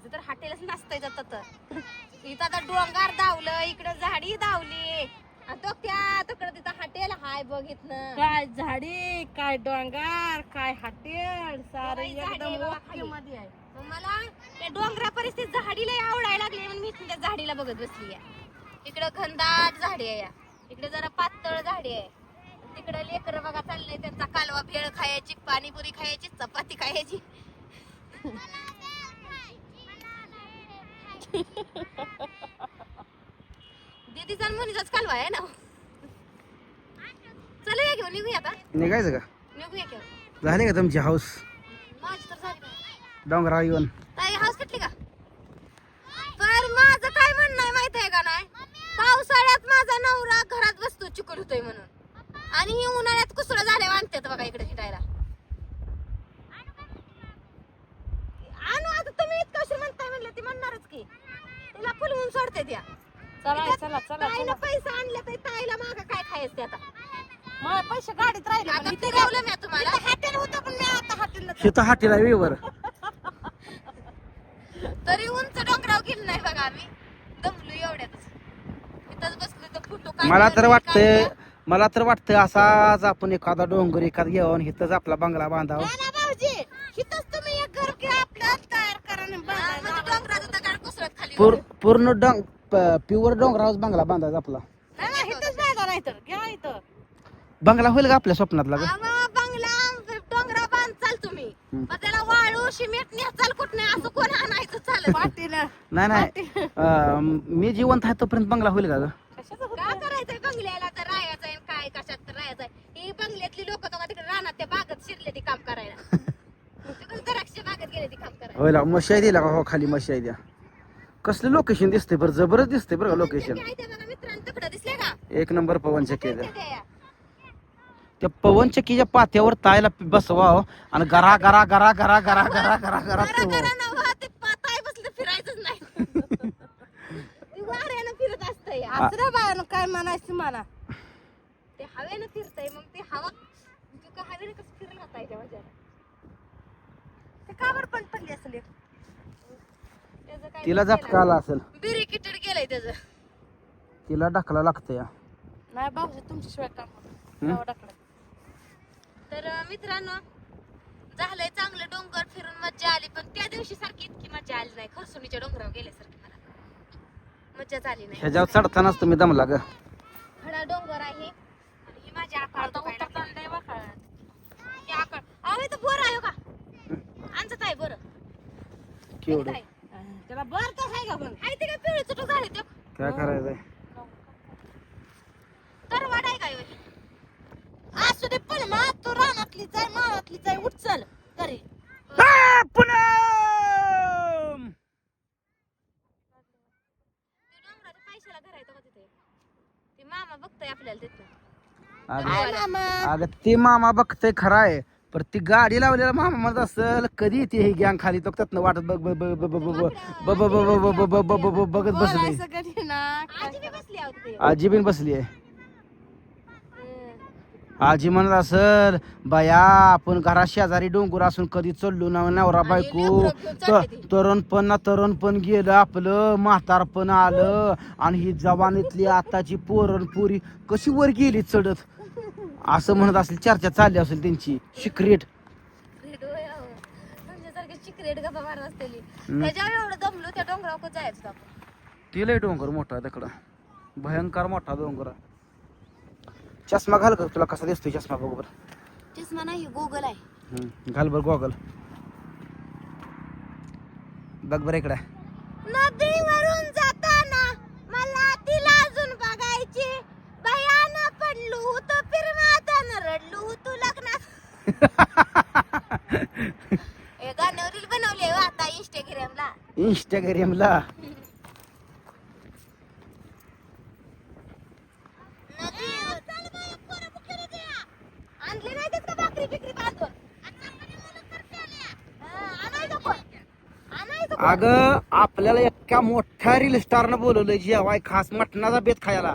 इथं तर हॉटेलच नसतंय जात तर इथं आता डोंगर धावलं इकडं झाडी धावली. तो त्या तिकडं तिथं हॉटेल हाय बघितलं काय झाडी काय डोंगर काय हॉटेल सारे काय झाडी आहे एकदम बघा ओके खाली. मध्ये आहे. मग मला त्या डोंगरा परिस्थिती झाडीला आवडायला लागली म्हणून मी त्या झाडीला बघत बसली आहे. इकडं घनदाट झाडी आहे या. इकडे जरा पातळ झाडी आहे. तिकडे लेकर बघा चाललंय त्यांचा कालवा भेळ खायची पाणीपुरी खायची चपाती खायची. दीदीचा आणि मुलीचाच कालवा आहे ना. चला घेऊन निघूया आता. निघायचं का? निघूया घेऊन झाले का तुमची हाऊस माझी तर झाली बाई. डोंगरावर येऊन. ताई हाऊस कटली का? तर माझं काय म्हणणं आहे माहीत आहे का नाही? पावसाळ्यात माझा नवरा घरात बसतो चिकट होतोय म्हणून आणि ही उन्हाळ्यात कुसळ झाले आणतात बघा इकडे हिटायला आणू आता तुम्ही इतकं उशीर म्हणताय म्हणलं ती म्हणणारच की तिला फुलवून सोडते त्या चला चला चला ताईला पैसे आणले तर ताईला माग काय खायचं ते आता मला पैसे गाडीत राहिले आता मी तुम्हाला. हॉटेल होतं पण मी आता हॉटेलला शेत हाटीला वेवर तरी उंच डोंगराव गेलो नाही बघा आम्ही. दमलो एवढ्यातच. इथंच बसलो तर फोटो मला तर वाटतंय मला तर वाटतंय असाच आपण एखादा डोंगर एखादा घेऊन इथंच आपला बंगला बांधावा. ना भाऊजी. इथंच तुम्ही एक घर घ्या आपलं तयार करा आणि बांधा. म्हणजे डोंगराचं दगड कोसळत खाली पूर पूर्ण डोंग प्युअर डोंगरावर बंगला बांधायचा आपला नाही, नाही, इथंच बांधा नाही तर घ्या इथं बंगला होईल का आपल्या स्वप्नातला ग? आवा बंगला डोंगरा बांध चाल तुम्ही. हम्म. मग त्याला वाळू सिमेंट चाल कुठ नाही असं कोण आणायचं पाटीला नाही नाही. अं, मी जिवंत आहे तोपर्यंत बंगला होईल का ग? का करायचंय बंगल्याला? तर राहायचं आहे काय कशात तर राहायचंय ही बंगल्यातली लोक तिकडे रानात त्या बागेत शिरले ती काम करायला. तिकडे द्राक्ष बागेत गेले ती काम करायला. होईल मशाई दिला का हो खाली मशाई द्या कसलं लोकेशन दिसतंय बरं? जबरदस्त दिसतंय बरं का लोकेशन काय ते बघा मित्रांनो तिकडे दिसले का? एक नंबर पवन चक्की त्या. त्या पवन चक्कीच्या पात्यावर तायला बसवा आणि गरा गरा गरा गरा गरा गरा गरा गरा करा करा ना वा, ते पाताय बसलं तर फिरायचंच नाही. ती वाऱ्यानं फिरत असतं या असं रे बायानं काय म्हणायचं मला? ते हवेनं फिरतय मग ते हवा तू का हवेनं कसं फिरलं होता त्या वजाला ते का बरं पण पडली असेल एक? त्याचं काय तिला झटका आला असेल. बिरी किटड गेलंय त्याचं. तिला ढकला लागतं या नाही भाऊजी तुमच्याशिवाय काम होत हं? टाकलं तर मित्रांनो झालंय चांगलं डोंगर फिरून मज्जा आली पण त्या दिवशी सारखी इतकी मज्जा आली नाही. खरसुनीच्या डोंगरावर गेल्यासारखी मला. मज्जाच आली नाही. ह्याच्यावर चढतानाच तुम्ही दमला ग. खडा डोंगर आहे. आणि ही माझी आकार आता उतरताना. ही आकार अरे तर बोर आहे हो का? आमचं आहे बरं केवढं? त्याला बर तर आहे का पण? आहे ते काय पिवळे चुटू झाले ते? काय करायचंय तर वाटाय काय होय? असू दे पण मा तू रानातली जाय माळातली जाय उठ चल घरी पुनम! ते डोंगराच्या पैशाला घर आहे का तिथे ते मामा बघतोय आपल्याला तिथं अगं काय मामा अगं ते मामा बघतय खरं आहे पण ती गाडी लावलेला मामा म्हणत असेल कधी येते ही गॅंग खाली तो त्यातनं वाटत बघ बघ बघ बघ बघ बघ बघ बघ बघ बघ बघ बघ बघ बघ बघत बसली बोलायचं कधी ना आजी बी बसली आहोत ते आजी बिन बसली आहे हं. आजी म्हणत असल बाया आपण घरात शेजारी डोंगर असून कधी चढलो ना नवरा बायको. तरुणपण ना तरुणपण गेलं आपलं म्हातारपण आलं. आणि ही जवानीतली आताची पोरण पुरी कशी वर गेली चढत? असं म्हणत असेल चर्चा चालली असेल त्यांची. सिक्रेट हं. तिलाही डोंगर मोठा आहे तिकडं. भयंकर मोठा डोंगर आहे. चष्मा घाल का? तुला कसा दिसतोय चष्मा बघ बरं. चष्मा नाही गुगल आहे. हम्म, घाल बरं गॉगल बघ बरं इकडे. नदीवरून जाताना मला तिला अजून बघायची. भयान पडलो होतो फिरमातान रडलो होतो लग्नात. हे गाणं रील बनवले हो आता इंस्टाग्रामला इंस्टाग्रामला आणली नाही का भाकरी बिकरी बांधून? अगं आपल्याला एका मोठ्या रील स्टारनं बोलवलंय जेवाय खास मटणाचा बेत खायला.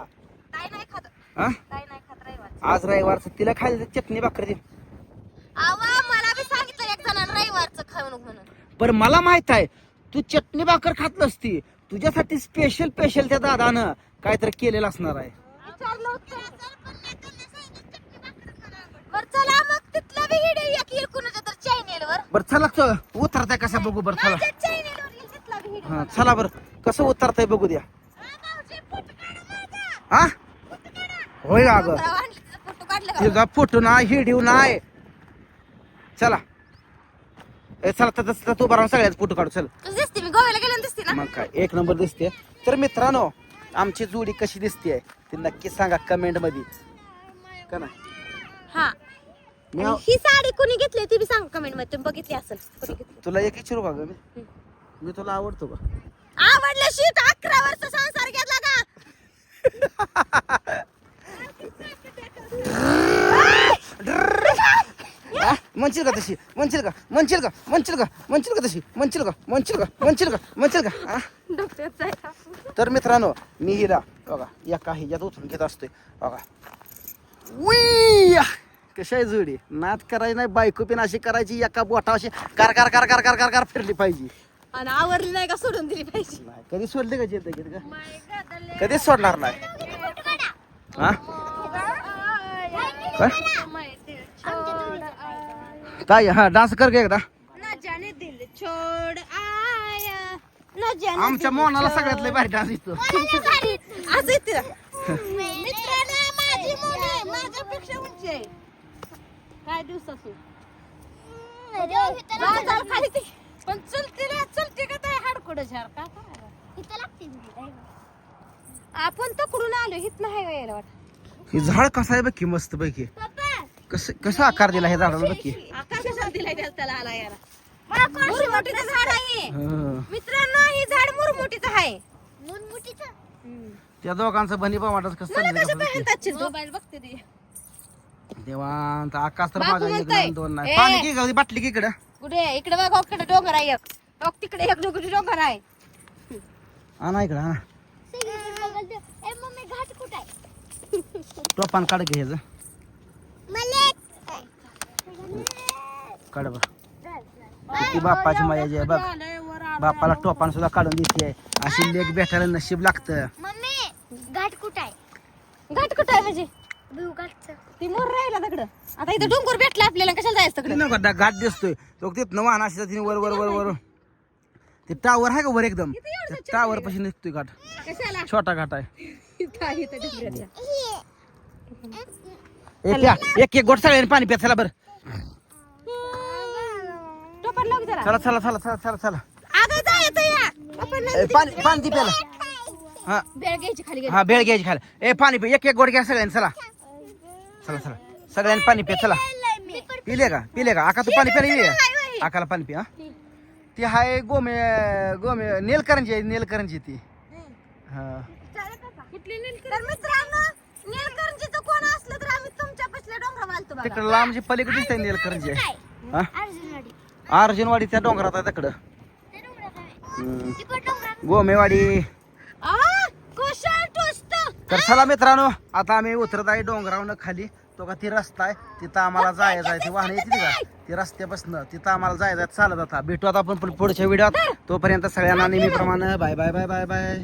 काय नाही खात. हा? काय नाही खात रविवार आज रविवारचं तिला खायला चटणी भाकरी दे. आवा मला बी सांगितलं एक जणांना रविवारचं खाऊ नको म्हणून. पण मला माहीत आहे तू चटणी भाकर खात नसती. तुझ्यासाठी स्पेशल स्पेशल त्या दादानं काहीतरी केलेलं असणार आहे. विचारलं होतं. बरं चला मग तिथला बी हिडे एक येईल कुणाच्या तर चॅनेलवर बरं चला चल. उतरताय कसा बघू बरं चला. माझ्या हा चला बरं. कसं उतरताय बघू द्या. हा होय का अगं फोटो काढला का? तिचा फोटो नाही हिडिओ नाही. चला. ए चला तर तसं तू बरा सगळ्याच फोटो काढू चल. कसं दिसते मी गोव्याला गेल्यानं दिसते ना? मग काय एक नंबर दिसते तर मित्रांनो आमची जोडी कशी दिसते ते नक्की सांगा कमेंटमध्ये. का ना हा. मी आणि ही साडी कोणी घेतली ती बी मध्ये तुम्ही बघितली असेल. कोणी घेतली तुला एक विचारू का गं मी मी तुला आवडतो का? आवडलं शीट अकरा वर्ष संसार घेतला का हा? म्हणशील का तशी? म्हणशील का? म्हणशील का? म्हणशील का? म्हणशील का तशी? म्हणशील का? म्हणशील का? म्हणशील का? म्हणशील का? हा? आहे. तर मित्रांनो मी हिला बघा एका ह्याच्यात उतरून घेत असतोय. बघा. उई! कशा आहे जोडी? नाद करायची नाही बायको पिन अशी करायची एका बोटा अशी कार कार कार कार कार कार कार फिरली पाहिजे. आणि आवरली नाही का सोडून दिली पाहिजे? नाही कधी सोडले का जिंदगीत का कधीच सोडणार नाही? हा? काय? काय हा डान्स कर गे एकदा. न जाने दिल छोड आया. न जाने आमच्या मोनाला सगळ्यात लय भारी डान्स येतो. असं येते. मित्रांनो माझी मुली माझ्यापेक्षा उंची आहे. काय दिवसासून खाली ती पण चलते रे चलते का काय हाडकोड झार का आपण तकडून आलो हित नाही वाटत. हे झाड कसं आहे बघ की मस्त पैकी. कसं कसा आकार दिला हे झाडाला बघ दिलाय त्याला त्याला आला याला मुरमुटीचं झाड आहे. हं. मित्रांनो हे झाड मुरमुटीचं आहे. त्या दोघांचं बनी वाटत कसं चाललंय मोबाईल बघते ते. देवांत आकाश तर बापू माझा एक म्हणतोय. नाही, दोन नाही. ए. पाणी की गं, बाटली की इकडं? कुठे? इकडे बघ इकडे डोंगर आहे एक. बघ तिकडे एक डोंगर डोंगर आहे. आणा इकडं आणा. टोपान काढ घे ह्याचं काढ बघ किती बाप्पाची माया जी आहे बघ. बापाला टोपान सुद्धा काढून देते अशी लेख भेटायला नशीब लागतं. घाट कुठं आहे म्हणजे? ती मोर राहिला तिकडं आता इथं डोंगर भेटला आपल्याला कशाला जायचं ते तिकडे नको डा- घाट दिसतोय. तो तिथनं वाहन अशी जाते वर वर वर वर. ते टावर आहे का वर एकदम? टावर पाशी निघतोय घाट कशाला? छोटा घाट आहे. इथं आहे इथं डोंगराच्या. ए, प्या एक एक गोट सगळ्यांनी पाणी प्या चला बरं. टोपण लाव की जरा चला चला चला चला चला चला. अगं जायचं या. टोपण नाही ए, पाणी पाणी ती प्याला. हा. बेळ घ्यायची खाली गेली हा भेळ घ्यायची खायला ए पाणी पे. एक एक गोड घ्या सगळ्यांनी चला. चला चला. सगळ्यांनी पाणी पे चला. पिले का? पिले का? आका तू पाणी प्याला ये आकाला पाणी पे हा. ती हाय गोमे गोमे नेलकरंजी आहे नेलकरंजी ती. हा. तिकडं लांबची पलीकडे दिसते नेलकरंजी आहे. हा? अर्जुनवाडी. त्या डोंगरात आहे. तिकडं. गोमेवाडी. तर चला मित्रांनो आता आम्ही उतरत आहे डोंगरावनं खाली. तो का ती रस्ता आहे तिथं आम्हाला जायचं आहे. ती वाहन येते का ती रस्त्यापासनं तिथं आम्हाला जायचं आहे. चालत आता. भेटू आता आपण पुढच्या व्हिडिओत. तोपर्यंत सगळ्यांना नेहमीप्रमाणे bye bye bye bye bye.